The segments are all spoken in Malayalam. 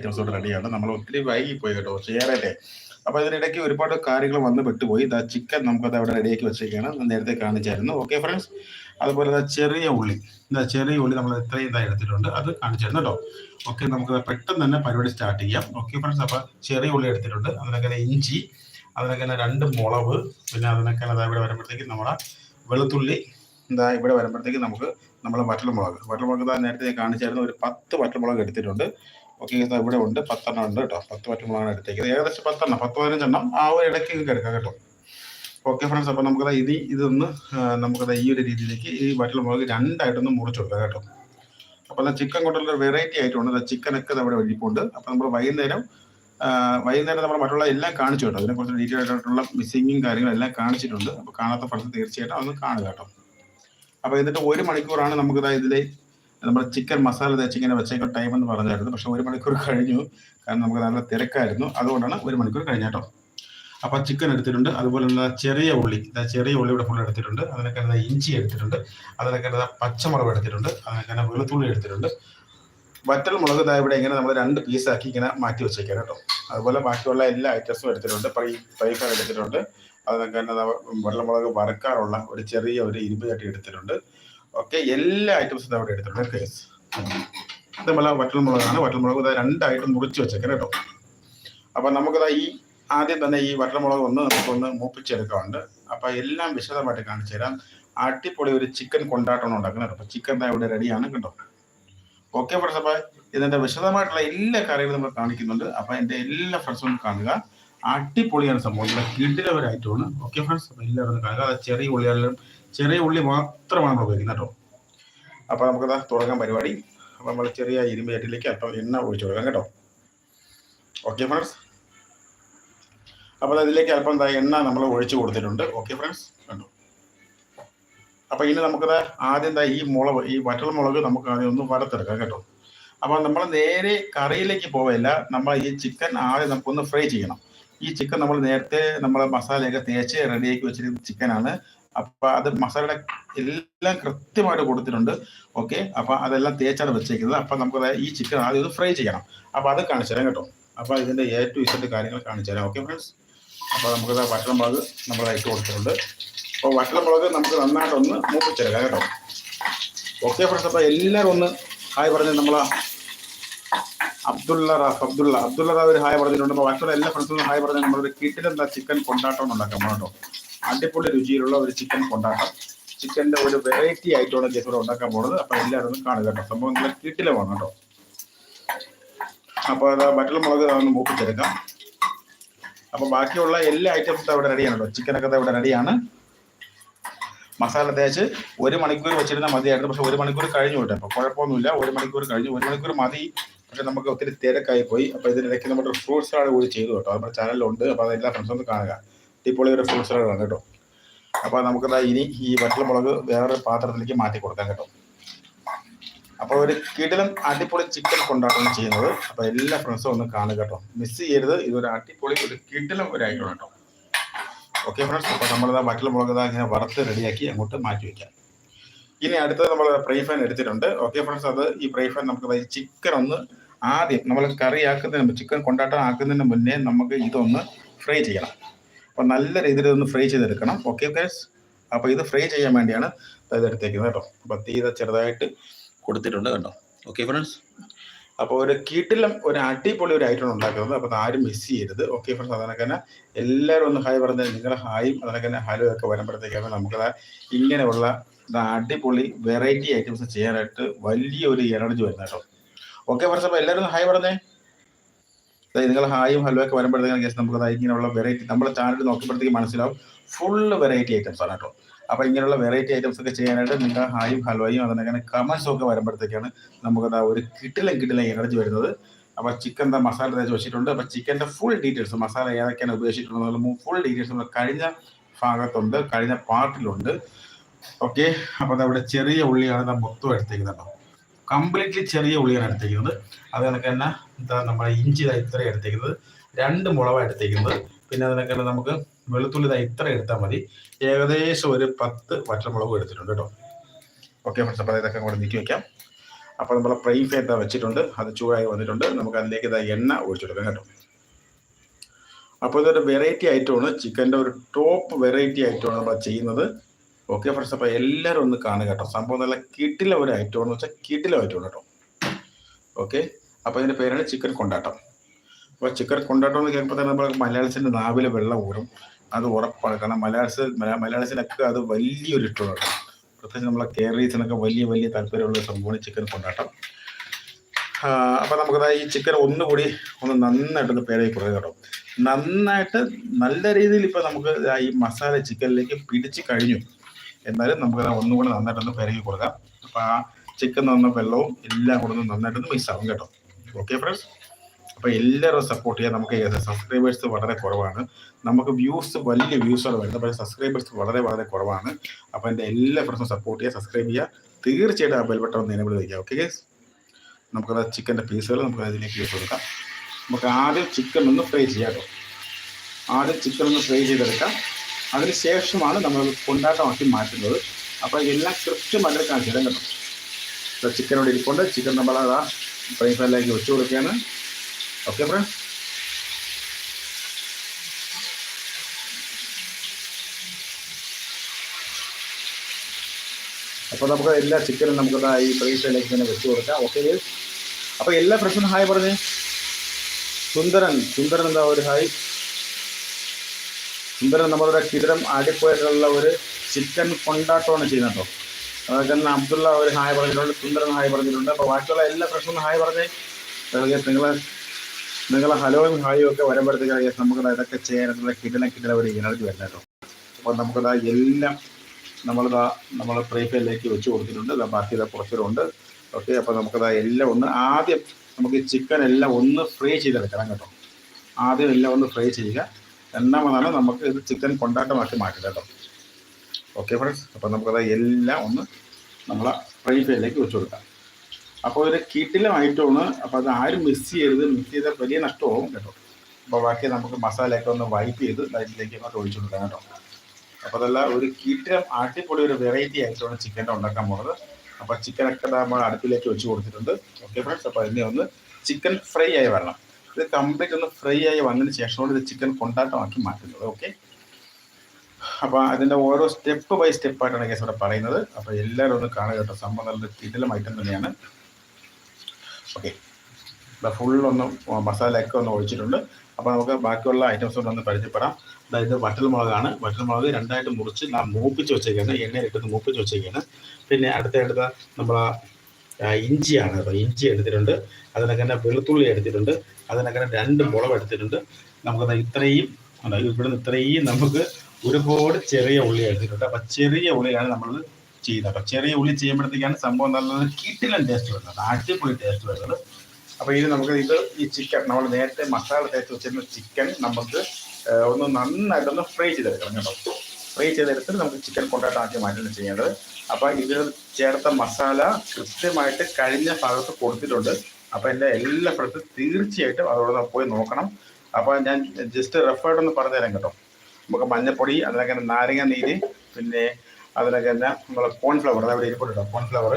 ഐറ്റംസോട് റെഡിയാണ് നമ്മൾ ഒത്തിരി വൈകി പോയി കേട്ടോ ഷെയറല്ലേ അപ്പൊ ഇതിനിടയ്ക്ക് ഒരുപാട് കാര്യങ്ങൾ വന്ന് പെട്ടുപോയി. ഇതാ ചിക്കൻ നമുക്കത് അവിടെ റെഡിയാക്കി വെച്ചേക്കാണ് നേരത്തെ കാണിച്ചായിരുന്നു. ഓക്കെ ഫ്രണ്ട്സ് അതുപോലെ ചെറിയ ഉള്ളി. ഇതാ ചെറിയ ഉള്ളി നമ്മൾ എത്രയും ഇതായി എടുത്തിട്ടുണ്ട്. അത് കാണിച്ചായിരുന്നു കേട്ടോ. ഓക്കെ നമുക്ക് പെട്ടെന്ന് തന്നെ പരിപാടി സ്റ്റാർട്ട് ചെയ്യാം. ഓക്കെ ഫ്രണ്ട്സ് അപ്പൊ ചെറിയ ഉള്ളി എടുത്തിട്ടുണ്ട്. അതിനൊക്കെ ഇഞ്ചി അതിനൊക്കെ രണ്ട് മുളക് പിന്നെ അതിനൊക്കെ അതാ ഇവിടെ വരുമ്പോഴത്തേക്ക് നമ്മുടെ വെളുത്തുള്ളി എന്താ ഇവിടെ വരുമ്പോഴത്തേക്ക് നമുക്ക് നമ്മൾ വറ്റൽമുളക്. വറ്റൽമുളക് മുളക് നേരത്തെ കാണിച്ചായിരുന്നു. ഒരു പത്ത് വറ്റൽമുളക് എടുത്തിട്ടുണ്ട്. ഓക്കെ ഇവിടെ ഉണ്ട് പത്തെണ്ണം ഉണ്ട് കേട്ടോ. പത്ത് പറ്റുമ്പോഴാണ് എടുത്തേക്കുന്നത്. ഏകദേശം പത്തെണ്ണം പത്ത് പതിനഞ്ചെണ്ണം ആ ഒരു ഇടയ്ക്ക് നിങ്ങൾക്ക് എടുക്കാം കേട്ടോ. ഓക്കെ ഫ്രണ്ട്സ് അപ്പോൾ നമുക്കത് ഇനി ഇതൊന്ന് നമുക്കത് ഈ ഒരു രീതിയിലേക്ക് ഈ വറ്റൽ മുളക് രണ്ടായിട്ടൊന്ന് മുറിച്ച് കൊടുക്കാം കേട്ടോ. അപ്പോൾ അത് ചിക്കൻ കൊണ്ടുള്ള വെറൈറ്റി ആയിട്ടുണ്ട്. അത് ചിക്കനൊക്കെ നമ്മുടെ വലിപ്പമുണ്ട് അപ്പോൾ നമ്മൾ വൈകുന്നേരം വൈകുന്നേരം നമ്മൾ മറ്റുള്ള എല്ലാം കാണിച്ചു കേട്ടോ. അതിനെ അതിനെക്കുറിച്ച് ഡീറ്റെയിൽ ആയിട്ടുള്ള മിസ്സിങ്ങും കാര്യങ്ങളും എല്ലാം കാണിച്ചിട്ടുണ്ട്. അപ്പോൾ കാണാത്ത ഫ്രണ്ട്സ് തീർച്ചയായിട്ടും അതൊന്ന് കാണുക കേട്ടോ. അപ്പോൾ എന്നിട്ട് ഒരു മണിക്കൂറാണ് നമുക്കിതാ ഇതിൽ നമ്മുടെ ചിക്കൻ മസാല തേച്ച് ഇങ്ങനെ വെച്ചേക്കാൻ ടൈം എന്ന് പറഞ്ഞായിരുന്നു. പക്ഷെ ഒരു മണിക്കൂർ കഴിഞ്ഞു. കാരണം നമുക്ക് നല്ല തിരക്കായിരുന്നു. അതുകൊണ്ടാണ് ഒരു മണിക്കൂർ കഴിഞ്ഞാട്ടോ. അപ്പൊ ചിക്കൻ എടുത്തിട്ടുണ്ട്. അതുപോലെ തന്നെ ചെറിയ ഉള്ളി. ചെറിയ ഉള്ളി ഇവിടെ എടുത്തിട്ടുണ്ട്. അതിനൊക്കെ ഇഞ്ചി എടുത്തിട്ടുണ്ട്. അതിനൊക്കെ പച്ചമുളക് എടുത്തിട്ടുണ്ട്. അതിനൊക്കെ വെളുത്തുള്ളി എടുത്തിട്ടുണ്ട്. വറ്റൽ മുളക് ഇതാ ഇവിടെ ഇങ്ങനെ നമ്മൾ രണ്ട് പീസാക്കി ഇങ്ങനെ മാറ്റി വെച്ചേക്കാം കേട്ടോ. അതുപോലെ ബാക്കിയുള്ള എല്ലാ ഐറ്റംസും എടുത്തിട്ടുണ്ട്. പൈ പൈഫ എടുത്തിട്ടുണ്ട്. അതിനൊക്കെ വെള്ളമുളക് വറുക്കാറുള്ള ഒരു ചെറിയ ഒരു ഇരുമ്പ് ചട്ടി എടുത്തിട്ടുണ്ട്. ഓക്കെ എല്ലാ ഐറ്റംസും അവിടെ എടുത്തിട്ടുണ്ട്. കേസ് അതുപോലെ വറ്റൽമുളകാണ് വറ്റൽമുളക് ഇതാ രണ്ടായിട്ട് മുറിച്ച് വെച്ചേക്കാം കേട്ടോ. അപ്പൊ നമുക്കിതാ ഈ ആദ്യം തന്നെ ഈ വറ്റൽമുളക് ഒന്ന് നമുക്കൊന്ന് മൂപ്പിച്ചെടുക്കാറുണ്ട് അപ്പൊ എല്ലാം വിശദമായിട്ട് കാണിച്ചു തരാം. അടിപൊളി ഒരു ചിക്കൻ കൊണ്ടാട്ടം ഉണ്ടാക്കുന്നത് അപ്പൊ ചിക്കൻ ദാ ഇവിടെ റെഡിയാണ് കേട്ടോ. ഓക്കെ ഫ്രണ്ട്സ് അപ്പൊ ഇതിന്റെ വിശദമായിട്ടുള്ള എല്ലാ കറികളും നമ്മൾ കാണിക്കുന്നുണ്ട്. അപ്പൊ എന്റെ എല്ലാ ഫ്രണ്ട്സും കാണുക. അടിപൊളിയാണ് സംഭവം. ഇവിടെ ഐറ്റമാണ് ഓക്കെ ഫ്രണ്ട്സ് അപ്പൊ എല്ലാവരും കാണുക. ചെറിയ ഉള്ളികളിലും ചെറിയ ഉള്ളി മാത്രമാണ് നമ്മൾ ഉപയോഗിക്കുന്നത് കേട്ടോ. അപ്പൊ നമുക്കത് തുടങ്ങാൻ പരിപാടി. അപ്പൊ നമ്മൾ ചെറിയ ഇരുമ്പേറ്റിലേക്ക് അല്പം എണ്ണ ഒഴിച്ചു കൊടുക്കാം കേട്ടോ. ഓക്കെ ഫ്രണ്ട്സ് അപ്പോൾ അതിലേക്ക് അല്പം എണ്ണ നമ്മൾ ഒഴിച്ചു കൊടുത്തിട്ടുണ്ട്. ഓക്കെ ഫ്രണ്ട്സ് കണ്ടു? അപ്പോൾ ഇനി നമുക്കത് ആദ്യം ഈ മുളക് ഈ വറ്റൽ മുളക് നമുക്ക് ആദ്യം ഒന്ന് വറുത്തെടുക്കാം കേട്ടോ. അപ്പോൾ നമ്മൾ നേരെ കറിയിലേക്ക് പോവില്ല. നമ്മൾ ഈ ചിക്കൻ ആദ്യം നമുക്കൊന്ന് ഫ്രൈ ചെയ്യണം. ഈ ചിക്കൻ നമ്മൾ നേരത്തെ നമ്മൾ മസാലയൊക്കെ തേച്ച് റെഡിയാക്കി വെച്ചിരിക്കുന്ന ചിക്കനാണ് അപ്പൊ അത് മസാലയുടെ എല്ലാം കൃത്യമായിട്ട് കൊടുത്തിട്ടുണ്ട്. ഓക്കെ? അപ്പൊ അതെല്ലാം തേച്ചാണ് വെച്ചേക്കുന്നത്. അപ്പൊ നമുക്ക് ഈ ചിക്കൻ ആദ്യം ഫ്രൈ ചെയ്യണം. അപ്പൊ അത് കാണിച്ചു തരാം കേട്ടോ. അപ്പൊ ഇതിന്റെ എ ടു ഇസഡ് കാര്യങ്ങൾ കാണിച്ചു തരാം. ഓക്കെ ഫ്രണ്ട്സ് അപ്പൊ നമുക്ക് വറ്റൽമുളക് നമ്മൾ ഇട്ട് കൊടുത്തിട്ടുണ്ട്. അപ്പോൾ വറ്റൽമുളക് നമുക്ക് നന്നായിട്ടൊന്ന് മൂപ്പിച്ചെടുക്കാം കേട്ടോ. ഓക്കെ ഫ്രണ്ട്സ് അപ്പൊ എല്ലാവരും ഒന്ന് ഹായ് പറഞ്ഞ് നമ്മളാ അബ്ദുള്ള റാഫ് അബ്ദുള്ള അബ്ദുള്ള റാഫ് ഒരു ഹായ് പറഞ്ഞിട്ടുണ്ട്. അപ്പോൾ ബാക്കിയുള്ള എല്ലാ ഫ്രണ്ട്സും ഹായ് പറഞ്ഞ് നമ്മളൊരു കിട്ടിലെന്താ ചിക്കൻ കൊണ്ടാട്ടം ഉണ്ടാക്കാം കേട്ടോ അടിപൊളി രുചിയിലുള്ള ഒരു ചിക്കൻ കൊണ്ടാക്കാം ചിക്കന്റെ ഒരു വെറൈറ്റി ആയിട്ടാണ് ജെഫർ ഉണ്ടാക്കാൻ പോകുന്നത്. അപ്പൊ എല്ലാവരും കാണുക കേട്ടോ. സംഭവം നല്ല കിട്ടിലമാണ് കേട്ടോ. അപ്പൊ അത് മുളക് ഒന്ന് മൂപ്പിച്ചെടുക്കാം അപ്പൊ ബാക്കിയുള്ള എല്ലാ ഐറ്റംസും അവിടെ റെഡിയാണ് കേട്ടോ. ചിക്കനൊക്കെ ഇവിടെ റെഡിയാണ് മസാല തേച്ച് ഒരു മണിക്കൂർ വെച്ചിരുന്നാൽ മതിയായിരുന്നു പക്ഷെ ഒരു മണിക്കൂർ കഴിഞ്ഞു കേട്ടോ. അപ്പൊ കുഴപ്പമൊന്നുമില്ല. ഒരു മണിക്കൂർ കഴിഞ്ഞു. ഒരു മണിക്കൂർ മതി. പക്ഷെ നമുക്ക് ഒത്തിരി തിരക്കായി പോയി. അപ്പോൾ ഇതിനിടയ്ക്ക് നമ്മുടെ ഫ്രൂട്ട്സ് ആണ് കൂടി ചെയ്തു കേട്ടോ. നമ്മുടെ ചാനലിലുണ്ട് അപ്പോൾ അതെല്ലാ ഫ്രണ്ട്സും ഒന്ന് കാണുക. അടിപൊളി ഒരു ഫ്രൂട്ട് സലാഡാണ് കേട്ടോ. അപ്പോൾ നമുക്കതാ ഇനി ഈ വറ്റൽമുളക് വേറൊരു പാത്രത്തിലേക്ക് മാറ്റി കൊടുക്കാം കേട്ടോ. അപ്പോൾ ഒരു കിടിലൻ അടിപൊളി ചിക്കൻ കൊണ്ടാട്ടം ചെയ്യുന്നത്. അപ്പോൾ എല്ലാ ഫ്രണ്ട്സും ഒന്ന് കാണുക കേട്ടോ. മിസ് ചെയ്യരുത്. ഇതൊരു അടിപൊളി ഒരു കിടിലം ഒരു ഐറ്റം കേട്ടോ. ഓക്കെ ഫ്രണ്ട്സ് അപ്പോൾ നമ്മളിതാ വറ്റൽമുളക് ഇതാ ഇങ്ങനെ വറുത്ത് റെഡിയാക്കി അങ്ങോട്ട് മാറ്റി വെക്കാം. ഇനി അടുത്തത് നമ്മൾ ഫ്രൈ ഫാൻ എടുത്തിട്ടുണ്ട്. ഓക്കെ ഫ്രണ്ട്സ് അത് ഈ ഫ്രൈ ഫാൻ നമുക്ക് ഈ ചിക്കൻ ഒന്ന് ആദ്യം നമ്മൾ കറി ആക്കുന്നതിന് ചിക്കൻ കൊണ്ടാട്ടം ആക്കുന്നതിന് മുന്നേ നമുക്ക് ഇതൊന്ന് ഫ്രൈ ചെയ്യണം. അപ്പോൾ നല്ല രീതിയിൽ ഇതൊന്ന് ഫ്രൈ ചെയ്തെടുക്കണം. ഓക്കെ ഗൈസ് അപ്പോൾ ഇത് ഫ്രൈ ചെയ്യാൻ വേണ്ടിയാണ് ഇത് എടുത്തേക്കുന്നത് കേട്ടോ. അപ്പോൾ തീ ചെറുതായിട്ട് കൊടുത്തിട്ടുണ്ട് കേട്ടോ ഓക്കെ ഫ്രണ്ട്സ് അപ്പോൾ ഒരു കീട്ടിലും ഒരു അടിപൊളി ഒരു ഐറ്റം ഉണ്ടാക്കുന്നത്. അപ്പോൾ ആരും മിസ് ചെയ്യരുത്. ഓക്കെ ഫ്രണ്ട്സ് അതിനൊക്കെ തന്നെ എല്ലാവരും ഒന്ന് ഹായ് പറഞ്ഞാൽ നിങ്ങളുടെ ഹായും അതിനൊക്കെ തന്നെ ഹലോ ഒക്കെ വരുമ്പോഴത്തേക്കാണ് നമുക്ക് ഇങ്ങനെയുള്ള അടിപൊളി വെറൈറ്റി ഐറ്റംസ് ചെയ്യാനായിട്ട് വലിയൊരു എനർജി വരുന്ന കേട്ടോ. ഓക്കെ ഫ്രണ്ട്സ് അപ്പോൾ എല്ലാവരും ഹായ് പറഞ്ഞേ. നിങ്ങൾ ഹായും ഹലോ ഒക്കെ വരുമ്പോഴത്തേക്കും ഗസ്റ്റ് നമുക്ക് അതായത് ഇങ്ങനെയുള്ള വെറൈറ്റി നമ്മുടെ ചാനൽ നോക്കുമ്പോഴത്തേക്ക് മനസ്സിലാവും. ഫുള്ള് വെറൈറ്റി ഐറ്റംസ് ആണ് കേട്ടോ. അപ്പോൾ ഇങ്ങനെയുള്ള വെറൈറ്റി ഐറ്റംസ് ഒക്കെ ചെയ്യാനായിട്ട് നിങ്ങൾ ഹായും ഹലോയും അതിനങ്ങനെ കമൻസും ഒക്കെ വരുമ്പോഴത്തേക്കാണ് നമുക്ക് ദാ ഒരു കിട്ടിലും കിട്ടിലും എനർജി വരുന്നത്. അപ്പോൾ ചിക്കൻ ദാ മസാല തേച്ച് വെച്ചിട്ടുണ്ട്. അപ്പോൾ ചിക്കന്റെ ഫുൾ ഡീറ്റെയിൽസ് മസാല ഏതൊക്കെയാണ് ഉപയോഗിച്ചിട്ടുള്ളത് ഫുൾ ഡീറ്റെയിൽസ് നമ്മൾ കഴിഞ്ഞ ഭാഗത്തുണ്ട് കഴിഞ്ഞ പാർട്ടിലുണ്ട് ഓക്കെ അപ്പോൾ അവിടെ ചെറിയ ഉള്ളിയാണ് മൊത്തം എടുത്തേക്കുന്നത് കംപ്ലീറ്റ്ലി ചെറിയ ഉള്ളിയാണ് എടുത്തേക്കുന്നത് അത് കണക്ക് തന്നെ എന്താ നമ്മുടെ ഇഞ്ചി ഇത്ര എടുത്തേക്കുന്നത് രണ്ട് മുളകാണ് എടുത്തേക്കുന്നത് പിന്നെ അതിനൊക്കെ തന്നെ നമുക്ക് വെളുത്തുള്ളി ദാ ഇത്ര എടുത്താൽ മതി. ഏകദേശം ഒരു പത്ത് പച്ചമുളകും എടുത്തിട്ടുണ്ട് കേട്ടോ. ഓക്കെ ഫ്രണ്ട്സ് അപ്പോൾ ഇതൊക്കെ കൂടെ നീക്കി വയ്ക്കാം അപ്പോൾ നമ്മൾ ഫ്രൈ എന്താ വെച്ചിട്ടുണ്ട്. അത് ചൂടായി വന്നിട്ടുണ്ട്. നമുക്ക് അതിലേക്ക് ഇതാ എണ്ണ ഒഴിച്ചെടുക്കാം കേട്ടോ. അപ്പോൾ ഇതൊരു വെറൈറ്റി ഐറ്റമാണ് ചിക്കന്റെ ഒരു ടോപ്പ് വെറൈറ്റി ഐറ്റമാണ് നമ്മൾ ചെയ്യുന്നത്. ഓക്കെ ഫ്രണ്ട്സ് അപ്പോൾ എല്ലാവരും ഒന്ന് കാണുക കേട്ടോ. സംഭവം നല്ല കിട്ടില ഒരു ഐറ്റം എന്ന് വെച്ചാൽ കിട്ടില ഐറ്റം കേട്ടോ. ഓക്കെ അപ്പോൾ ഇതിന്റെ പേരാണ് ചിക്കൻ കൊണ്ടാട്ടം. അപ്പോൾ ചിക്കൻ കൊണ്ടാട്ടം എന്ന് കേൾക്കുമ്പോൾ തന്നെ നമ്മൾ മലയാളത്തിന്റെ നാവിൽ വെള്ളം ഊറും അത് ഉറപ്പാണ്. കാരണം മലയാളസ് മലയാളത്തിനൊക്കെ അത് വലിയൊരു ഇഷ്ടമാണ് പ്രത്യേകിച്ച് നമ്മളെ കേരളീസിനൊക്കെ വലിയ വലിയ താല്പര്യമുള്ള സംഭവമാണ് ചിക്കൻ കൊണ്ടാട്ടം. അപ്പോൾ നമുക്കത് ഈ ചിക്കൻ ഒന്നുകൂടി ഒന്ന് നന്നായിട്ടൊന്ന് പേരായി കുറേ കേട്ടോ. നന്നായിട്ട് നല്ല രീതിയിൽ ഇപ്പോൾ നമുക്ക് ഈ മസാല ചിക്കനിലേക്ക് പിടിച്ചു കഴിഞ്ഞു. എന്നാലും നമുക്ക് ഒന്നുകൂടി നന്നായിട്ടൊന്ന് പെരകി കൊടുക്കാം. അപ്പോൾ ആ ചിക്കൻ തന്ന വെള്ളവും എല്ലാം കൂടെ ഒന്ന് നന്നായിട്ടൊന്ന് മിക്സ് ആവും കേട്ടോ. ഓക്കെ ഫ്രണ്ട്സ് അപ്പോൾ എല്ലാവരും സപ്പോർട്ട് ചെയ്യാൻ നമുക്ക് സബ്സ്ക്രൈബേഴ്സ് വളരെ കുറവാണ്. നമുക്ക് വ്യൂസ് വലിയ വ്യൂസാണ് വരുന്നത്. പക്ഷേ സബ്സ്ക്രൈബേഴ്സ് വളരെ വളരെ കുറവാണ്. അപ്പോൾ എന്റെ എല്ലാ ഫ്രണ്ട്സും സപ്പോർട്ട് ചെയ്യുക സബ്സ്ക്രൈബ് ചെയ്യുക. തീർച്ചയായിട്ടും ആ ബെൽബട്ടൺ ഒന്ന് എനേബിൾ വയ്ക്കുക ഓക്കെ ഗേസ് നമുക്കത് ചിക്കന്റെ പീസുകൾ നമുക്ക് അതിലേക്ക് ഇട്ട് കൊടുക്കാം. നമുക്ക് ആദ്യം ചിക്കൻ ഒന്ന് ഫ്രൈ ചെയ്യാം കേട്ടോ. ആദ്യം ചിക്കൻ ഒന്ന് ഫ്രൈ ചെയ്തെടുക്കാം. അതിന് ശേഷമാണ് നമ്മൾ കൊണ്ടാട്ടമാക്കി മാറ്റുന്നത്. അപ്പോൾ എല്ലാം കൃത്യമായിട്ട് കാണിച്ചു തരാം കേട്ടോ. ചിക്കനോട് ഇരിപ്പുണ്ട്. ചിക്കൻ നമ്മൾ അതാ ഫ്രൈ ഫ്രൈലേക്ക് വെച്ച് കൊടുക്കുകയാണ്. ഓക്കെ ഫ്രണ്ട്സ് അപ്പോൾ നമുക്ക് എല്ലാ ചിക്കനും നമുക്ക് ഈ ഫ്രൈ പാനിലേക്ക് തന്നെ വെച്ച് കൊടുക്കാം. ഓക്കെ അപ്പോൾ എല്ലാ ഫ്രഷും ഹായ് പറഞ്ഞേ. സുന്ദരൻ. സുന്ദരൻ എന്താ ഒരു ഹായ് സുന്ദരൻ നമ്മളുടെ കിടം ആടിപ്പോയിട്ടുള്ള ഒരു ചിക്കൻ കൊണ്ടാട്ടമാണ് ചെയ്യുന്നത് കേട്ടോ. അതൊക്കെ തന്നെ അബ്ദുള്ള ഒരു ഹായ് പറഞ്ഞിട്ടുണ്ട് സുന്ദരൻ ഹായ് പറഞ്ഞിട്ടുണ്ട്. അപ്പോൾ ബാക്കിയുള്ള എല്ലാ പ്രശ്നവും ഹായ് പറഞ്ഞേ. നിങ്ങൾ നിങ്ങളെ ഹലോയും ഹായും ഒക്കെ വരുമ്പോഴത്തേക്ക് നമുക്ക് ഇതൊക്കെ ചെയ്യാനുള്ള കിടില കിടില ഒരു എനർജി വരുന്നത് കേട്ടോ. അപ്പോൾ നമുക്കത് എല്ലാം നമ്മളിതാ നമ്മൾ ഫ്രൈ പാനിലേക്ക് വെച്ച് കൊടുത്തിട്ടുണ്ട്. ബാക്കി ഇതാ കുറച്ചുണ്ട് ഓക്കെ അപ്പോൾ നമുക്കത് എല്ലാം ഒന്ന് ആദ്യം നമുക്ക് ചിക്കൻ എല്ലാം ഒന്ന് ഫ്രൈ ചെയ്തെടുക്കണം കേട്ടോ. ആദ്യം എല്ലാം ഒന്ന് ഫ്രൈ ചെയ്യുക. രണ്ടാമതാണ് നമുക്ക് ഇത് ചിക്കൻ കൊണ്ടാട്ടമാക്കി മാറ്റി കേട്ടോ. ഓക്കെ ഫ്രണ്ട്സ് അപ്പോൾ നമുക്കത് എല്ലാം ഒന്ന് നമ്മൾ ഫ്രൈ പാനിലേക്ക് വെച്ച് കൊടുക്കാം. അപ്പോൾ ഒരു കിട്ടിലും ഐറ്റമാണ് അപ്പോൾ അത് ആരും മിസ് ചെയ്യരുത്. മിസ് ചെയ്താൽ വലിയ നഷ്ടമാവും കേട്ടോ. അപ്പോൾ ബാക്കി നമുക്ക് മസാലയൊക്കെ ഒന്ന് വൈപ്പ് ചെയ്ത് ലൈറ്റിലേക്ക് ഒന്ന് ഒഴിച്ചു കൊടുക്കാം കേട്ടോ. അപ്പോൾ അതല്ല ഒരു കീറ്റിലും ആട്ടിപ്പൊളി ഒരു വെറൈറ്റി ആയിട്ടാണ് ചിക്കന്റെ ഉണ്ടാക്കാൻ പോകുന്നത് അപ്പോൾ ചിക്കനൊക്കെ നമ്മൾ അടുപ്പിലേക്ക് വെച്ച് കൊടുത്തിട്ടുണ്ട്. ഓക്കെ ഫ്രണ്ട്സ് അപ്പോൾ അതിനെ ഒന്ന് ചിക്കൻ ഫ്രൈ ആയി വരണം. ഇത് കംപ്ലീറ്റ് ഒന്ന് ഫ്രൈ ആയി വന്നതിന് ശേഷമാണ് ഇത് ചിക്കൻ കൊണ്ടാട്ടമാക്കി മാറ്റുന്നത് ഓക്കെ അപ്പോൾ അതിന്റെ ഓരോ സ്റ്റെപ്പ് ബൈ സ്റ്റെപ്പായിട്ടാണ് കേസ് ഇവിടെ പറയുന്നത്. അപ്പോൾ എല്ലാവരും ഒന്ന് കാണുക കേട്ടോ സംഭവം നല്ല കിടിലം ഐറ്റം തന്നെയാണ്. ഓക്കെ ഫുള്ളൊന്ന് മസാലയൊക്കെ ഒന്ന് ഒഴിച്ചിട്ടുണ്ട്. അപ്പോൾ നമുക്ക് ബാക്കിയുള്ള ഐറ്റംസ് ഒന്ന് പരിചയപ്പെടാം. അതായത് വറ്റൽമുളകാണ്. വറ്റൽമുളക് രണ്ടായിട്ട് മുറിച്ച് നാം മൂപ്പിച്ച് വെച്ചേക്കാണ്. എണ്ണയിലിട്ടൊന്ന് മൂപ്പിച്ച് വെച്ചേക്കാണ്. പിന്നെ അടുത്ത അടുത്ത നമ്മൾ ഇഞ്ചിയാണ് കേട്ടോ. ഇഞ്ചി എടുത്തിട്ടുണ്ട്. അതിനൊക്കെ തന്നെ വെളുത്തുള്ളി എടുത്തിട്ടുണ്ട്. അതിനൊക്കെ തന്നെ രണ്ട് മുളക് എടുത്തിട്ടുണ്ട്. നമുക്ക് ഇത്രയും ഇവിടുന്ന് ഇത്രയും നമുക്ക് ഒരുപാട് ചെറിയ ഉള്ളി എടുത്തിട്ടുണ്ട്. അപ്പം ചെറിയ ഉള്ളിയാണ് നമ്മൾ ചെയ്യുന്നത്. അപ്പം ചെറിയ ഉള്ളി ചെയ്യുമ്പോഴത്തേക്കാണ് സംഭവം നല്ലത് കിട്ടിലും ടേസ്റ്റ് വരുന്നത്. അടിപൊളി ടേസ്റ്റ് വരുന്നത്. അപ്പോൾ ഇത് നമുക്ക് ഇത് ഈ ചിക്കൻ നമ്മൾ നേരത്തെ മസാല തേച്ച് വെച്ചിരുന്ന ചിക്കൻ നമുക്ക് ഒന്ന് നന്നായിട്ടൊന്ന് ഫ്രൈ ചെയ്തെടുക്കണം കേട്ടോ. ഫ്രൈ ചെയ്തെടുത്തിട്ട് നമുക്ക് ചിക്കൻ കൊണ്ടാട്ടമാക്കി മാറ്റുകയാണ് ചെയ്യേണ്ടത്. അപ്പോൾ ഇതിൽ ചേർത്ത മസാല കൃത്യമായിട്ട് കഴിഞ്ഞ ഭാഗത്ത് കൊടുത്തിട്ടുണ്ട്. അപ്പോൾ എന്റെ എല്ലാ ഫ്രണ്ട്സും തീർച്ചയായിട്ടും അതോടെ പോയി നോക്കണം. അപ്പോൾ ഞാൻ ജസ്റ്റ് റെഫേർഡ് ഒന്ന് പറഞ്ഞുതരാം കേട്ടോ. നമുക്ക് മഞ്ഞപ്പൊടി അതിനൊക്കെ നാരങ്ങ നീര് പിന്നെ അതിനൊക്കെ തന്നെ നമ്മളെ കോൺഫ്ലവർ അതവിടെ ഇരിപ്പുണ്ട് കോൺഫ്ലവർ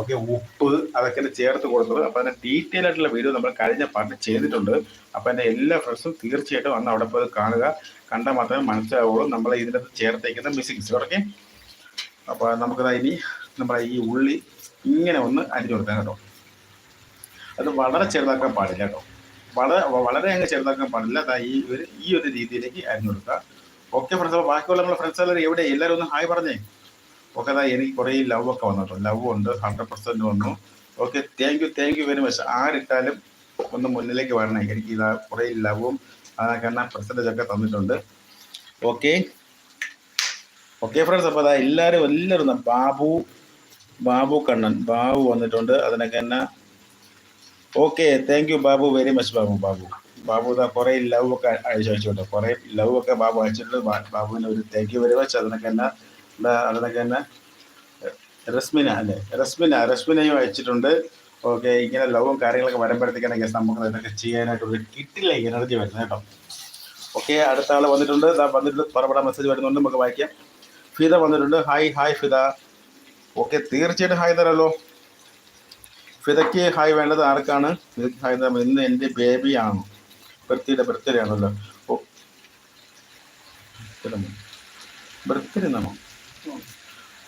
ഓക്കെ ഉപ്പ് അതൊക്കെ ചേർത്ത് കൊടുത്തത്. അപ്പോൾ അതിന്റെ ഡീറ്റെയിൽ ആയിട്ടുള്ള വീഡിയോ നമ്മൾ കഴിഞ്ഞ പാർട്ട് ചെയ്തിട്ടുണ്ട്. അപ്പോൾ എന്റെ എല്ലാ ഫ്രണ്ട്സും തീർച്ചയായിട്ടും വന്ന് അവിടെ പോയി കാണുക. കണ്ടാൽ മാത്രമേ മനസ്സിലാവുള്ളൂ നമ്മൾ ഇതിനകത്ത് ചേർത്തേക്കുന്ന മിസ്സിങ്സ് ഓക്കെ അപ്പോൾ നമുക്കത് ഇനി നമ്മുടെ ഈ ഉള്ളി ഇങ്ങനെ ഒന്ന് അരിഞ്ഞു കൊടുക്കാം കേട്ടോ. അത് വളരെ ചെറുതാക്കാൻ പാടില്ല കേട്ടോ. വളരെ വളരെ അങ്ങ് ചെറുതാക്കാൻ പാടില്ല. അതാ ഈ ഒരു ഈ ഒരു രീതിയിലേക്ക് അരിഞ്ഞു കൊടുക്കുക ഓക്കെ ഫ്രണ്ട്സ് അപ്പോൾ ബാക്കിയുള്ള നമ്മുടെ ഫ്രണ്ട്സ് എല്ലാവരും എവിടെ? എല്ലാവരും ഒന്ന് ഹായ് പറഞ്ഞേ. ഓക്കെ അതാ എനിക്ക് കുറേ ലവ് ഒക്കെ വന്നു കേട്ടോ. ലവ് ഉണ്ട് ഹൺഡ്രഡ് പെർസെന്റ് വന്നു. Okay thank you thank you very much ആരിട്ടാലും ഒന്ന് മുന്നിലേക്ക് വരണേ. എനിക്ക് ഇതാ കുറേ ലവും തന്നെ പെർസെന്റേജ് ഒക്കെ തന്നിട്ടുണ്ട്. ഓക്കെ ഓക്കെ ഫ്രണ്ട്സ് അപ്പോൾ അതാ എല്ലാവരും എല്ലാവരും ബാബു ബാബു കണ്ണൻ ബാബു വന്നിട്ടുണ്ട്. അതിനൊക്കെ തന്നെ okay thank you Babu very much Babu Babu. Babu ഇതാ കുറേ ലവ് ഒക്കെ അയച്ചു വെച്ചിട്ടുണ്ട് കുറേ ലവ് ഒക്കെ ബാബു അയച്ചിട്ടുണ്ട്. ബാബുവിന് ഒരു താങ്ക് യു വെരി മച്ച് അതിനൊക്കെ തന്നെ അതിനൊക്കെ തന്നെ റസ്മിന അല്ലേ? റസ്മിന റസ്മിനയും അയച്ചിട്ടുണ്ട്. ഓക്കെ ഇങ്ങനെ ലവും കാര്യങ്ങളൊക്കെ വരുമ്പോഴത്തേക്കാണെങ്കിൽ നമുക്ക് ഇതൊക്കെ ചെയ്യാനായിട്ട് ഒരു കിട്ടില്ല എനർജി വരുന്നത് കേട്ടോ. ഓക്കെ അടുത്ത ആൾ വന്നിട്ടുണ്ട്. വന്നിട്ട് പറപ്പെടാൻ മെസ്സേജ് വരുന്നുണ്ട്. നമുക്ക് വായിക്കാം. ഫിദ വന്നിട്ടുണ്ട്. Hi hi Fida. ഓക്കെ തീർച്ചയായിട്ടും ഹായ് തരാമല്ലോ ഫിതയ്ക്ക് ഹായ് വേണ്ടത് ആർക്കാണ്? ഫിദയ്ക്ക് ഹായ് തരാം ഇന്ന് എന്റെ ബേബി ആണ്. ബർത്ത്ഡേ ബർത്ത്ഡേ ആണല്ലോ. ഓ. ബർത്ത്ഡേ എന്നാണോ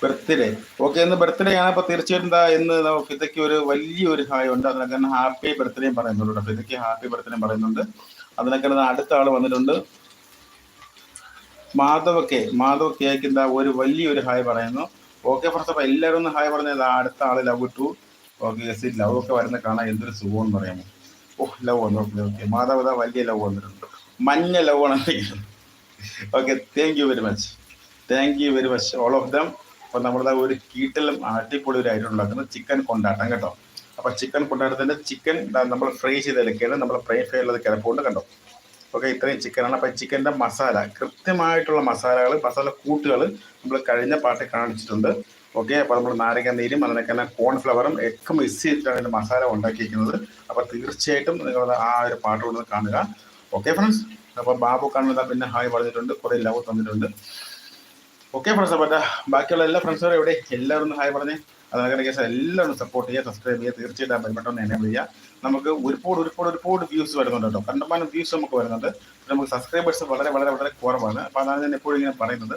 ബർത്ത്ഡേ ഓക്കെ ഇന്ന് ബർത്ത്ഡേ ആണ്. അപ്പോൾ തീർച്ചയായിട്ടും എന്താ ഇന്ന് ഫിദയ്ക്ക് ഒരു വലിയൊരു ഹായ് ഉണ്ട്. അതിനൊക്കെ ഹാപ്പി ബർത്ത്ഡേയും പറയുന്നുണ്ട് ഫിദയ്ക്ക് ഹാപ്പി ബർത്ത്ഡേയും പറയുന്നുണ്ട്. അതിനൊക്കെ അടുത്ത ആൾ വന്നിട്ടുണ്ട്. മാധവ കെ മാധവ കേക്ക് എന്താ ഒരു വലിയൊരു ഹായ് പറയുന്നു. ഓക്കെ ഫ്രണ്ട്സ് അപ്പോൾ എല്ലാവരും ഒന്ന് ഹായ് പറഞ്ഞത് അടുത്ത ആൾ love too okay yes love ഒക്കെ വരുന്ന കാണാൻ എന്തൊരു സുഖം എന്ന് പറയാമോ? ഓ ലവ് വന്നു ഓക്കെ ഓക്കെ മാധവ ഇതാ വലിയ ലവ് വന്നിട്ടുണ്ട്. മഞ്ഞ ലവ് ആണ് okay thank you very much thank you very much all of them അപ്പോൾ നമ്മളത് ഒരു കീട്ടിലും അടിപൊളി ഒരു ഐറ്റം ഉണ്ടാക്കുന്നത് ചിക്കൻ കൊണ്ടാട്ടം കേട്ടോ. അപ്പോൾ ചിക്കൻ കൊണ്ടാട്ടത്തിന്റെ ചിക്കൻ നമ്മൾ ഫ്രൈ ചെയ്തെടുക്കുകയാണ് നമ്മൾ ഫ്രൈ ഫ്രൈ ഉള്ളത് കിടപ്പുണ്ട് കണ്ടോ? ഓക്കെ ഇത്രയും ചിക്കനാണ് അപ്പോൾ ചിക്കന്റെ മസാല കൃത്യമായിട്ടുള്ള മസാലകൾ മസാല കൂട്ടുകൾ നമ്മൾ കഴിഞ്ഞ പാട്ടിൽ കാണിച്ചിട്ടുണ്ട്. ഓക്കെ അപ്പോൾ നമ്മൾ നാരങ്ങ നീരും അതിനൊക്കെ തന്നെ കോൺഫ്ലവറും ഒക്കെ മിക്സ് ചെയ്തിട്ടാണ് ഇതിന്റെ മസാല ഉണ്ടാക്കിയിരിക്കുന്നത്. അപ്പോൾ തീർച്ചയായിട്ടും നിങ്ങൾ ആ ഒരു പാട്ട് കൊണ്ട് കാണുക. ഓക്കെ ഫ്രണ്ട്സ് അപ്പോൾ ബാബു കാണുന്നത് പിന്നെ ഹായ് പറഞ്ഞിട്ടുണ്ട്. കുറേ ലവ് തന്നിട്ടുണ്ട്. ഓക്കെ ഫ്രണ്ട്സ് അപ്പോൾ ബാക്കിയുള്ള എല്ലാ ഫ്രണ്ട്സുകാരും എവിടെ എല്ലാവരും ഹായ് പറഞ്ഞേ. അതിനൊക്കെ കേസ് എല്ലാവരും സപ്പോർട്ട് ചെയ്യുക സബ്സ്ക്രൈബ് ചെയ്യുക തീർച്ചയായിട്ടും ബന്ധപ്പെട്ടൊന്ന് എനേബിൾ ചെയ്യുക നമുക്ക് ഒരുപാട് ഒരുപാട് ഒരുപാട് വ്യൂസ് വരുന്നുണ്ട് കേട്ടോ കണ്ടമാനം വ്യൂസ് നമുക്ക് വരുന്നുണ്ട്. നമുക്ക് സബ്സ്ക്രൈബേഴ്സ് വളരെ വളരെ വളരെ കുറവാണ്. അപ്പോൾ അതാണ് ഞാൻ എപ്പോഴും ഇങ്ങനെ പറയുന്നത്.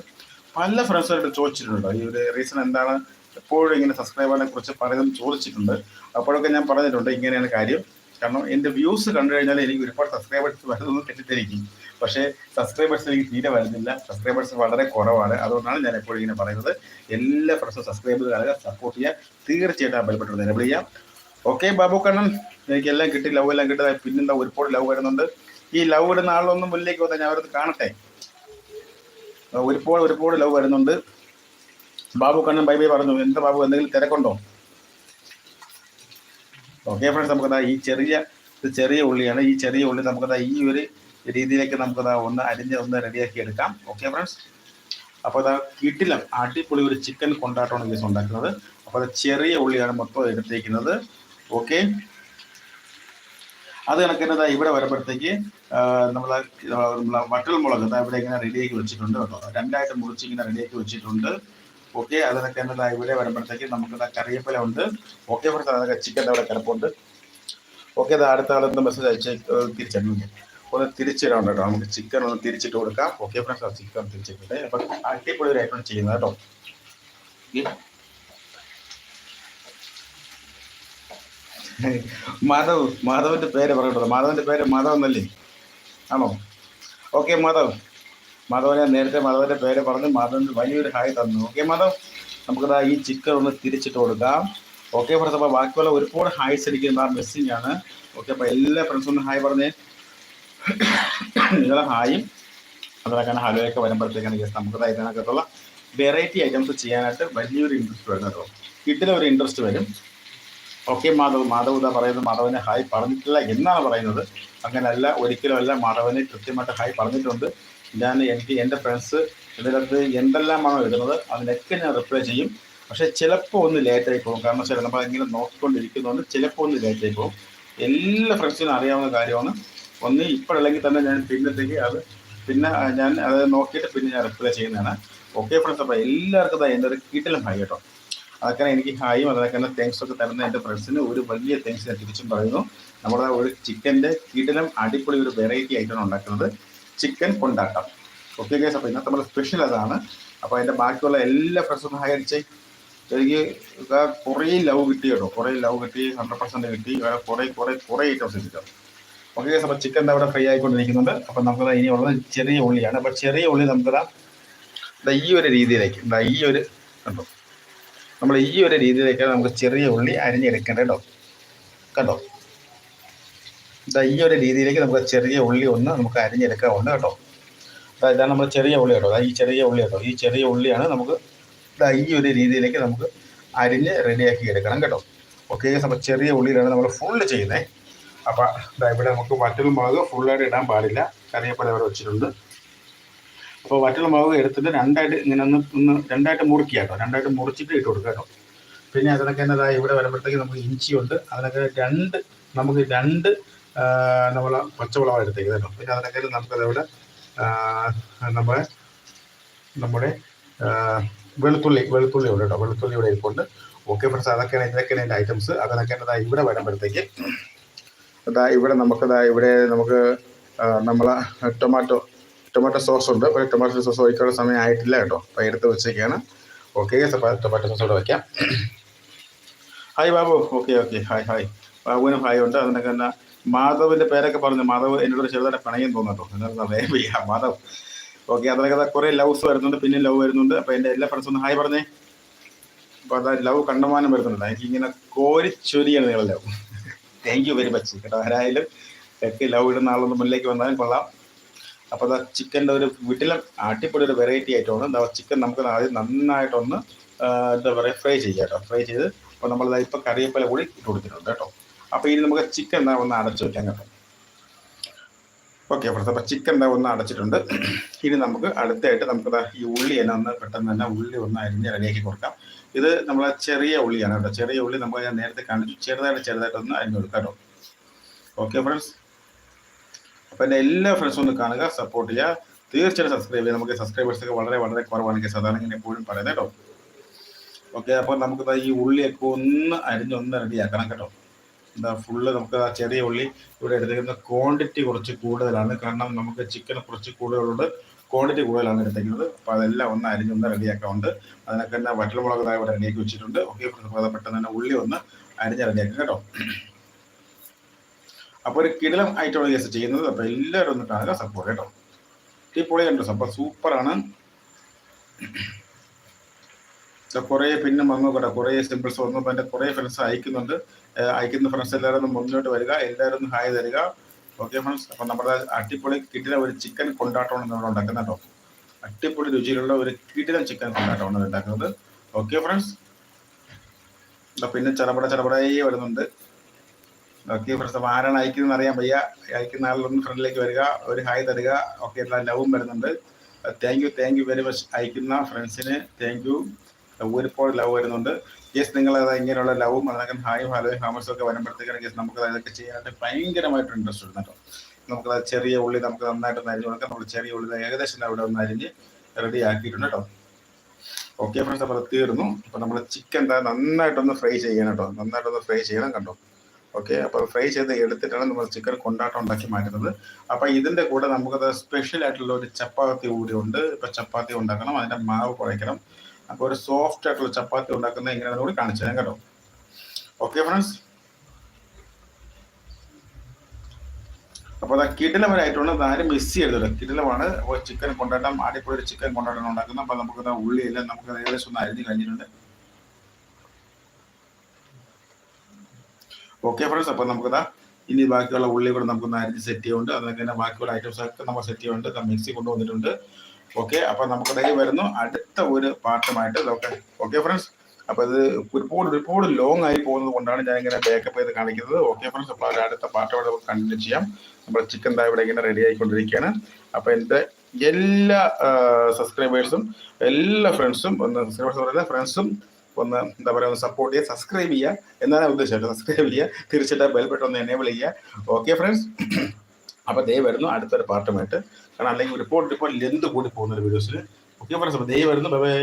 പല ഫ്രണ്ട്സുമായിട്ട് ചോദിച്ചിട്ടുണ്ട് ഈ ഒരു റീസൺ എന്താണ്? എപ്പോഴും ഇങ്ങനെ സബ്സ്ക്രൈബറിനെ കുറിച്ച് പലതും ചോദിച്ചിട്ടുണ്ട്. അപ്പോഴൊക്കെ ഞാൻ പറഞ്ഞിട്ടുണ്ട് ഇങ്ങനെയാണ് കാര്യം. കാരണം എന്റെ വ്യൂസ് കണ്ടു കഴിഞ്ഞാൽ എനിക്ക് ഒരുപാട് സബ്സ്ക്രൈബേഴ്സ് വരുന്നത് തെറ്റിദ്ധരിക്കും. പക്ഷേ സബ്സ്ക്രൈബേഴ്സ് എനിക്ക് തീരെ വരുന്നില്ല. സബ്സ്ക്രൈബേഴ്സ് വളരെ കുറവാണ്. അതുകൊണ്ടാണ് ഞാൻ എപ്പോഴും ഇങ്ങനെ പറയുന്നത്. എല്ലാ ഫ്രണ്ട്സും സബ്സ്ക്രൈബ് ചെയ്യുക സപ്പോർട്ട് ചെയ്യുക തീർച്ചയായിട്ടും ആ ബലപ്പെട്ടത് എനബിൾ ചെയ്യാം ഓക്കെ ബാബു കണ്ണൻ. എനിക്ക് എല്ലാം കിട്ടി. ലവ് എല്ലാം കിട്ടിയതായി പിന്നെന്താ ഒരുപാട് ലവ് വരുന്നുണ്ട്. ഈ ലവ് ഇടുന്ന ആളൊന്നും മുന്നിലേക്ക് വന്നാൽ ഞാൻ അവരത് കാണട്ടെ? ഒരുപാട് ഒരുപാട് ലവ് വരുന്നുണ്ട്. ബാബു കണ്ണൻ ബൈ ബൈ പറഞ്ഞു. എന്താ ബാബു? എന്തെങ്കിലും തിരക്കുണ്ടോ? ഓക്കെ ഫ്രണ്ട്സ് നമുക്കതാ ഈ ചെറിയ ചെറിയ ഉള്ളിയാണ്. ഈ ചെറിയ ഉള്ളി നമുക്കതാ ഈ ഒരു രീതിയിലേക്ക് നമുക്കതാ ഒന്ന് അരിഞ്ഞ് ഒന്ന് റെഡിയാക്കി എടുക്കാം. ഓക്കെ ഫ്രണ്ട്സ് അപ്പോൾ അതാ കിട്ടിലം അടിപൊളി ഒരു ചിക്കൻ കൊണ്ടാട്ടമാണ് കേസ് ഉണ്ടാക്കുന്നത്. അപ്പോൾ അത് ചെറിയ ഉള്ളിയാണ് മൊത്തം എടുത്തേക്കുന്നത്. ഓക്കെ അത് കണക്കിന് ഇവിടെ വരുമ്പോഴത്തേക്ക് നമ്മൾ വട്ടൽ മുളക് ഇവിടെ ഇങ്ങനെ റെഡിയാക്കി വെച്ചിട്ടുണ്ട് കേട്ടോ. രണ്ടായിട്ട് മുറിച്ച് ഇങ്ങനെ റെഡിയാക്കി വെച്ചിട്ടുണ്ട്. ഓക്കെ അതൊക്കെ തന്നെ ദാ ഇവിടെ വരുമ്പോഴത്തേക്ക് നമുക്ക് കറിയപ്പല ഉണ്ട്. ഓക്കെ ഫ്രണ്ട്സ് അതൊക്കെ ചിക്കൻ അവിടെ കിടപ്പുണ്ട്. ഓക്കെ അത് അടുത്ത ആളെന്ത് മെസ്സേജ് അയച്ച് തിരിച്ചിട്ടുണ്ട് ഒന്ന് തിരിച്ചിടാൻ കേട്ടോ. നമുക്ക് ചിക്കൻ ഒന്ന് തിരിച്ചിട്ട് കൊടുക്കാം. ഓക്കെ ഫ്രണ്ട്സ് ആ ചിക്കൻ തിരിച്ചിട്ടുണ്ട്. അപ്പം അടിപൊളി ഒരു ഐറ്റം ചെയ്യുന്നത് കേട്ടോ. മാധവ് മാധവന്റെ പേര് പറയട്ടോ മാധവന്റെ പേര് മാധവ് എന്നല്ലേ? ആണോ? ഓക്കെ മാധവ്. മാധവനെ നേരത്തെ മാധവന്റെ പേര് പറഞ്ഞ്. മാധവന് വലിയൊരു ഹായ് തന്നു. ഓക്കെ മാധവ് നമുക്കതാ ഈ ചിക്കൻ ഒന്ന് തിരിച്ചിട്ട് കൊടുക്കാം. ഓക്കെ ഫ്രണ്ട്സ് അപ്പോൾ ബാക്കിയുള്ള ഒരുപാട് ഹായ്സ് അടിക്കുന്ന മെസ്സിങ് ആണ്. ഓക്കെ അപ്പോൾ എല്ലാ ഫ്രണ്ട്സും ഒന്ന് ഹായ് പറഞ്ഞേ. നിങ്ങളെ ഹായും അതിനൊക്കെ ഹലോയൊക്കെ വരുമ്പോഴത്തേക്കാണ് നമുക്ക് ഇതിനകത്തുള്ള വെറൈറ്റി ഐറ്റംസ് ചെയ്യാനായിട്ട് വലിയൊരു ഇൻട്രസ്റ്റ് വരും കേട്ടോ. ഒരു ഇൻട്രസ്റ്റ് വരും. ഓക്കെ മാധവ്. മാധവ് ഇതാ പറയുന്നത് മാധവനെ ഹായ് പറഞ്ഞിട്ടില്ല എന്നാണ് പറയുന്നത്. അങ്ങനെയല്ല ഒരിക്കലും അല്ല മാധവനെ കൃത്യമായിട്ട് ഹായ് പറഞ്ഞിട്ടുണ്ട്. ഞാൻ എനിക്ക് എന്റെ ഫ്രണ്ട്സ് ഇതിനകത്ത് എന്തെല്ലാമാണോ ഇടുന്നത് അതിനൊക്കെ ഞാൻ റിപ്ലൈ ചെയ്യും. പക്ഷെ ചിലപ്പോൾ ഒന്ന് ലേറ്റായി പോകും. കാരണം വെച്ചാൽ നമ്മൾ ഇങ്ങനെ നോക്കിക്കൊണ്ടിരിക്കുന്നതുകൊണ്ട് ചിലപ്പോൾ ഒന്ന് ലേറ്റായി പോകും. എല്ലാ ഫ്രണ്ട്സിനും അറിയാവുന്ന കാര്യമാണ്. ഒന്ന് ഇപ്പോഴല്ലെങ്കിൽ തന്നെ ഞാൻ പിന്നത്തേക്ക് അത് പിന്നെ ഞാൻ അത് നോക്കിയിട്ട് പിന്നെ ഞാൻ റിപ്ലൈ ചെയ്യുന്നതാണ്. ഓക്കെ ഫ്രണ്ട്സ് അപ്പോൾ എല്ലാവർക്കും എന്റെ ഒരു കീട്ടിലും ഹായ് കേട്ടോ അതൊക്കെ എനിക്ക് ഹായും അതൊക്കെ തന്നെ താങ്ക്സ് ഒക്കെ തരുന്ന എന്റെ ഫ്രണ്ട്സിന് ഒരു വലിയ താങ്ക്സ് ഞാൻ തിരിച്ചും പറയുന്നു. നമ്മുടെ ഒരു ചിക്കന്റെ കീട്ടിലും അടിപൊളി ഒരു വെറൈറ്റി ആയിട്ടാണ് ഉണ്ടാക്കുന്നത്. ചിക്കൻ കൊണ്ടാട്ടം. ഓക്കെ ഗൈസ് അപ്പോൾ ഇന്നത്തെ നമ്മുടെ സ്പെഷ്യൽ അതാണ്. അപ്പോൾ അതിന്റെ ബാക്കിയുള്ള എല്ലാ ഫ്രണ്ട്സും സഹകരിച്ച് എനിക്ക് കുറേ ലവ് കിട്ടി കേട്ടോ. കുറേ ലവ് കിട്ടി ഹൺഡ്രഡ് പെർസെന്റ് കിട്ടി. കുറേ കുറേ കുറേ ഐറ്റംസ് കിട്ടും. ഓക്കെ ഗൈസ് അപ്പോൾ ചിക്കൻ അവിടെ ഫ്രൈ ആയിക്കൊണ്ടിരിക്കുന്നുണ്ട്. അപ്പോൾ നമുക്ക് ഇനി ഉള്ളത് ചെറിയ ഉള്ളിയാണ്. അപ്പോൾ ചെറിയ ഉള്ളി നമുക്കിതാ ഈ ഒരു രീതിയിലേക്ക് ഈ ഒരു കണ്ടോ? നമ്മൾ ഈ ഒരു രീതിയിലേക്കാണ് നമുക്ക് ചെറിയ ഉള്ളി അരിഞ്ഞെടുക്കേണ്ടത് കേട്ടോ. കണ്ടോ? ഈ ഒരു രീതിയിലേക്ക് നമുക്ക് ചെറിയ ഉള്ളി ഒന്ന് നമുക്ക് അരിഞ്ഞെടുക്കാറുണ്ട് കേട്ടോ. അതായത് ഇതാണ് നമ്മൾ ചെറിയ ഉള്ളി കേട്ടോ. ഈ ചെറിയ ഉള്ളി കേട്ടോ. ഈ ചെറിയ ഉള്ളിയാണ് നമുക്ക് ഈ ഒരു രീതിയിലേക്ക് നമുക്ക് അരിഞ്ഞ് റെഡിയാക്കി എടുക്കണം കേട്ടോ. ഓക്കെ അപ്പോൾ ചെറിയ ഉള്ളിയിലാണ് നമ്മൾ ഫുള്ള് ചെയ്യുന്നത് അപ്പോൾ ഇവിടെ നമുക്ക് വറ്റൽ മുളക് ഫുള്ളായിട്ട് ഇടാൻ പാടില്ല. കറിയപ്പോലെ ഇവിടെ വെച്ചിട്ടുണ്ട്. അപ്പോൾ വറ്റൽ മുളക് എടുത്തിട്ട് രണ്ടായിട്ട് ഇങ്ങനെ ഒന്ന് ഒന്ന് രണ്ടായിട്ട് മുറിക്കുക കേട്ടോ. രണ്ടായിട്ട് മുറിച്ചിട്ട് ഇട്ട് കൊടുക്കുക കേട്ടോ. പിന്നെ അതിനൊക്കെ ദാ ഇവിടെ വരുമ്പോഴത്തേക്ക് നമുക്ക് ഇഞ്ചിയുണ്ട്. അതിനൊക്കെ രണ്ട് നമുക്ക് രണ്ട് നമ്മൾ പച്ചമുളകാണ് എടുത്തേക്ക് കേട്ടോ. പിന്നെ അതിനൊക്കെ നമുക്കതവിടെ നമ്മുടെ നമ്മുടെ വെളുത്തുള്ളി വെളുത്തുള്ളി ഇവിടെ കേട്ടോ. വെളുത്തുള്ളി ഇവിടെ ഇരിപ്പുണ്ട്. ഓക്കെ ഫ്രണ്ട്സ് അതൊക്കെയാണ് ഇതൊക്കെയാണ് എന്റെ ഐറ്റംസ് അതിനൊക്കെയാണ് ഇവിടെ വരുമ്പോഴത്തേക്ക് അതാ ഇവിടെ നമുക്ക് ഇവിടെ നമുക്ക് നമ്മളെ ടൊമാറ്റോ ടൊമാറ്റോ സോസ് ഉണ്ട്. ഒരു ടൊമാറ്റോ സോസ് ഒഴിക്കാനുള്ള സമയം ആയിട്ടില്ല കേട്ടോ. അപ്പോൾ എടുത്ത് വെച്ചേക്കാണ്. ഓക്കെ അപ്പോൾ ടൊമാറ്റോ സോസ് ഇവിടെ വയ്ക്കാം hi Babu. Okay okay hi hi ബാബുവിനും hi ഉണ്ട്. അതിനൊക്കെ എന്നാ മാധവിന്റെ പേരൊക്കെ പറഞ്ഞു. മാധവ് എന്നോട് ചെറുതായിട്ട് പണയം തോന്നട്ടോ എന്നാൽ വയ്യ മാധവ്. ഓക്കെ അതിനകത്ത് കുറേ ലവ്സ് വരുന്നുണ്ട്. പിന്നെ ലവ് വരുന്നുണ്ട്. അപ്പോൾ എന്റെ എല്ലാ ഫ്രണ്ട്സും ഒന്ന് ഹായ് പറഞ്ഞേ. അപ്പോൾ അതാ ലവ് കണ്ടമാനം വരുന്നുണ്ട്. എനിക്ക് ഇങ്ങനെ കോരിച്ചൊരിയാണ് നിങ്ങൾ love thank you very much കേട്ടോ ആരായാലും ഒക്കെ ലവ് ഇടുന്ന ആളൊന്ന് മുന്നിലേക്ക് വന്നാലും കൊള്ളാം. അപ്പോൾ അതാ ചിക്കന്റെ ഒരു വീട്ടിലെ അടിപൊളി ഒരു വെറൈറ്റി ആയിട്ടാണ് എന്താ ചിക്കൻ നമുക്ക് ആദ്യം നന്നായിട്ടൊന്ന് എന്താ പറയുക ഫ്രൈ ചെയ്യാം കേട്ടോ. ഫ്രൈ ചെയ്ത് അപ്പോൾ നമ്മൾ ഇപ്പോൾ കറിവേപ്പില കൂടി ഇട്ട് കൊടുത്തിട്ടുണ്ട് കേട്ടോ. അപ്പോൾ ഇനി നമുക്ക് ചിക്കൻ എന്താ ഒന്ന് അടച്ചു വയ്ക്കാൻ കേട്ടോ. ഓക്കെ ഫ്രണ്ട്സ് അപ്പോൾ ചിക്കൻ എന്താ ഒന്ന് അടച്ചിട്ടുണ്ട്. ഇനി നമുക്ക് അടുത്തായിട്ട് നമുക്ക് ഈ ഉള്ളി തന്നെ ഒന്ന് പെട്ടെന്ന് തന്നെ ഉള്ളി ഒന്ന് അരിഞ്ഞ് റെഡിയാക്കി കൊടുക്കാം. ഇത് നമ്മളെ ചെറിയ ഉള്ളിയാണ് കേട്ടോ. ചെറിയ ഉള്ളി നമ്മൾ ഞാൻ നേരത്തെ കാണിച്ചു. ചെറുതായിട്ട് ചെറുതായിട്ട് ഒന്ന് അരിഞ്ഞു കൊടുക്കാം കേട്ടോ. ഓക്കെ ഫ്രണ്ട്സ് അപ്പോൾ എന്റെ എല്ലാ ഫ്രണ്ട്സും ഒന്ന് കാണുക സപ്പോർട്ട് ചെയ്യുക. തീർച്ചയായിട്ടും സബ്സ്ക്രൈബ് ചെയ്യുക. നമുക്ക് സബ്സ്ക്രൈബേഴ്സ് ഒക്കെ വളരെ വളരെ കുറവാണ് സാധാരണ ഇങ്ങനെ എപ്പോഴും പറയുന്നത് കേട്ടോ. ഓക്കെ അപ്പോൾ നമുക്ക് ഈ ഉള്ളിയൊക്കെ ഒന്ന് അരിഞ്ഞൊന്ന് റെഡിയാക്കണം കേട്ടോ. എന്താ ഫുള്ള് നമുക്ക് ആ ചെറിയ ഉള്ളി ഇവിടെ എടുത്തേക്കുന്ന ക്വാണ്ടിറ്റി കുറച്ച് കൂടുതലാണ്. കാരണം നമുക്ക് ചിക്കൻ കുറച്ച് കൂടുതലുണ്ട്. ക്വാണ്ടിറ്റി കൂടുതലാണ് എടുത്തേക്കുന്നത് അപ്പോൾ അതെല്ലാം ഒന്ന് അരിഞ്ഞൊന്ന് റെഡിയാക്കാറുണ്ട് അതിനൊക്കെ തന്നെ വറ്റൽമുളക് ദാ ഇവിടെ റെഡിയാക്കി വെച്ചിട്ടുണ്ട്. ഓക്കെ പ്രധാനപ്പെട്ട തന്നെ ഉള്ളി ഒന്ന് അരിഞ്ഞ് റെഡിയാക്കാം കേട്ടോ. അപ്പോൾ ഒരു കിടിലം ആയിട്ടാണ് കേസ് ചെയ്യുന്നത്. അപ്പോൾ എല്ലാവരും ഒന്ന് കാണുക സപ്പോർട്ട് കേട്ടോ. അടിപൊളി കണ്ടോ അപ്പോൾ സൂപ്പറാണ് കുറേ പിന്നെ വന്നു കേട്ടോ കുറേ സിമ്പിൾസ് വന്നു. അപ്പോൾ എന്റെ കുറേ ഫ്രണ്ട്സ് അയക്കുന്നുണ്ട്. അയക്കുന്ന ഫ്രണ്ട്സ് എല്ലാവരും ഒന്ന് മുന്നോട്ട് വരിക. എല്ലാവരും ഹായ് തരിക. ഓക്കെ ഫ്രണ്ട്സ് അപ്പം നമ്മുടെ അടിപൊളി കിട്ടിയ ഒരു ചിക്കൻ കൊണ്ടാട്ടമാണ് നമ്മൾ ഉണ്ടാക്കുന്നത് കേട്ടോ. അടിപൊളി രുചിയിലുള്ള ഒരു കിടിലം ചിക്കൻ കൊണ്ടാട്ടമാണ് ഉണ്ടാക്കുന്നത്. ഓക്കെ ഫ്രണ്ട്സ് പിന്നെ ചടപട ചടപടയായി വരുന്നുണ്ട്. ഓക്കെ ഫ്രണ്ട്സ് അപ്പം ആരാണ് അയക്കുന്നത് അറിയാൻ വയ്യ. അയക്കുന്ന ആളിലൊന്ന് ഫ്രണ്ടിലേക്ക് വരിക. ഒരു ഹായ് തരിക. ഓക്കെ എല്ലാ ലവും വരുന്നുണ്ട്. Thank you thank you very much അയക്കുന്ന ഫ്രണ്ട്സിന് താങ്ക് യു ഒരുപാട് ലവ് വരുന്നുണ്ട്. യെസ് നിങ്ങൾ അത് ഇങ്ങനെയുള്ള ലവും അതൊക്കെ ഹായും ഹലോയും ഹാമസും ഒക്കെ വരുമ്പോഴത്തേക്കാണ് ജസ്റ്റ് നമുക്ക് അതൊക്കെ ചെയ്യാനായിട്ട് ഭയങ്കരമായിട്ട് ഇൻട്രസ്റ്റ് ഉണ്ട് കേട്ടോ. നമുക്ക് ചെറിയ ഉള്ളി നമുക്ക് നന്നായിട്ട് നരിഞ്ഞ് കൊടുക്കാം. നമ്മൾ ചെറിയ ഉള്ളി ഏകദേശം അവിടെ ഒന്ന് അരിഞ്ഞ് റെഡി ആക്കിയിട്ടുണ്ട് കേട്ടോ. ഓക്കെ ഫ്രണ്ട്സ് അപ്പോൾ തീർന്നു. അപ്പോൾ നമ്മൾ ചിക്കൻ എന്താ നന്നായിട്ടൊന്ന് ഫ്രൈ ചെയ്യണം കേട്ടോ. നന്നായിട്ടൊന്ന് ഫ്രൈ ചെയ്യണം കണ്ടോ. ഓക്കെ അപ്പോൾ ഫ്രൈ ചെയ്ത് എടുത്തിട്ടാണ് നമ്മൾ ചിക്കൻ കൊണ്ടാട്ടം ഉണ്ടാക്കി മാറ്റുന്നത്. അപ്പോൾ ഇതിന്റെ കൂടെ നമുക്കത് സ്പെഷ്യൽ ആയിട്ടുള്ള ഒരു ചപ്പാത്തി കൂടി ഉണ്ട്. ഇപ്പോൾ ചപ്പാത്തി ഉണ്ടാക്കണം അതിന്റെ മാവ് കുഴയ്ക്കണം. അപ്പോൾ ഒരു സോഫ്റ്റ് ആയിട്ടുള്ള ചപ്പാത്തി ഉണ്ടാക്കുന്നത് എങ്ങനെയാണെന്ന് കൂടി കാണിച്ചു തരാം കേട്ടോ. ഓക്കെ ഫ്രണ്ട്സ് അപ്പോൾ അത് കിടിലമായിട്ടുണ്ട് അത് ആരും മിസ് ചെയ്യരുത് കിടിലമാണ്. അപ്പോൾ ചിക്കൻ കൊണ്ടാട്ടം ആടിപ്പൊടി ഒരു ചിക്കൻ കൊണ്ടാട്ടം ഉണ്ടാക്കുന്നത് അപ്പോൾ നമുക്ക് ഉള്ളിയെല്ലാം നമുക്ക് ഏകദേശം ഒന്ന് അരിഞ്ഞ് കഴിഞ്ഞിട്ടുണ്ട്. ഓക്കെ ഫ്രണ്ട്സ് അപ്പോൾ നമുക്ക് ഇനി ബാക്കിയുള്ള ഉള്ളി കൂടെ നമുക്കൊന്ന് അരിഞ്ഞ് സെറ്റ് ചെയ്യുന്നുണ്ട്. അതൊക്കെ ബാക്കിയുള്ള ഐറ്റംസ് ഒക്കെ നമ്മൾ സെറ്റ് ചെയ്യുന്നുണ്ട്. മിക്സി കൊണ്ടുവന്നിട്ടുണ്ട്. ഓക്കെ അപ്പൊ നമുക്കിടയിൽ വരുന്നു. അടുത്ത ഒരു പാട്ടുമായിട്ട് ഓക്കെ ഓക്കെ ഫ്രണ്ട്സ് അപ്പൊ ഇത് ഒരുപാട് ഒരുപാട് ലോങ് ആയി പോകുന്നത് കൊണ്ടാണ് ഞാൻ ഇങ്ങനെ ബേക്കപ്പ് ചെയ്ത് കാണിക്കുന്നത്. ഓക്കെ ഫ്രണ്ട്സ് അപ്പോൾ അടുത്ത പാട്ടോടെ നമുക്ക് കണ്ടിന്യൂ ചെയ്യാം. നമ്മുടെ ചിക്കൻ താ ഇവിടെ ഇങ്ങനെ റെഡി ആയിക്കൊണ്ടിരിക്കുകയാണ്. അപ്പൊ എന്റെ എല്ലാ സബ്സ്ക്രൈബേഴ്സും എല്ലാ ഫ്രണ്ട്സും ഒന്ന് സബ്സ്ക്രൈബേഴ്സ് ഫ്രണ്ട്സും ഒന്ന് എന്താ പറയുക ഒന്ന് സപ്പോർട്ട് ചെയ്യുക സബ്സ്ക്രൈബ് ചെയ്യുക. എന്നാണ് ഉദ്ദേശം. സബ്സ്ക്രൈബ് ചെയ്യുക. തീർച്ചയായിട്ടും ബെൽ ബട്ടൺ ഒന്ന് എനേബിൾ ചെയ്യുക. ഓക്കെ ഫ്രണ്ട്സ് അപ്പോൾ ദേ വരുന്നു അടുത്തൊരു പാട്ടുമായിട്ട്. കാരണം അല്ലെങ്കിൽ റിപ്പോർട്ട് ഇപ്പോൾ ലെന്ത് കൂടി പോകുന്ന ഒരു വീഡിയോസിൽ ഓക്കെ ഫ്രണ്ട്സ് അപ്പോൾ ദയവായിരുന്നു ബൈ ബൈ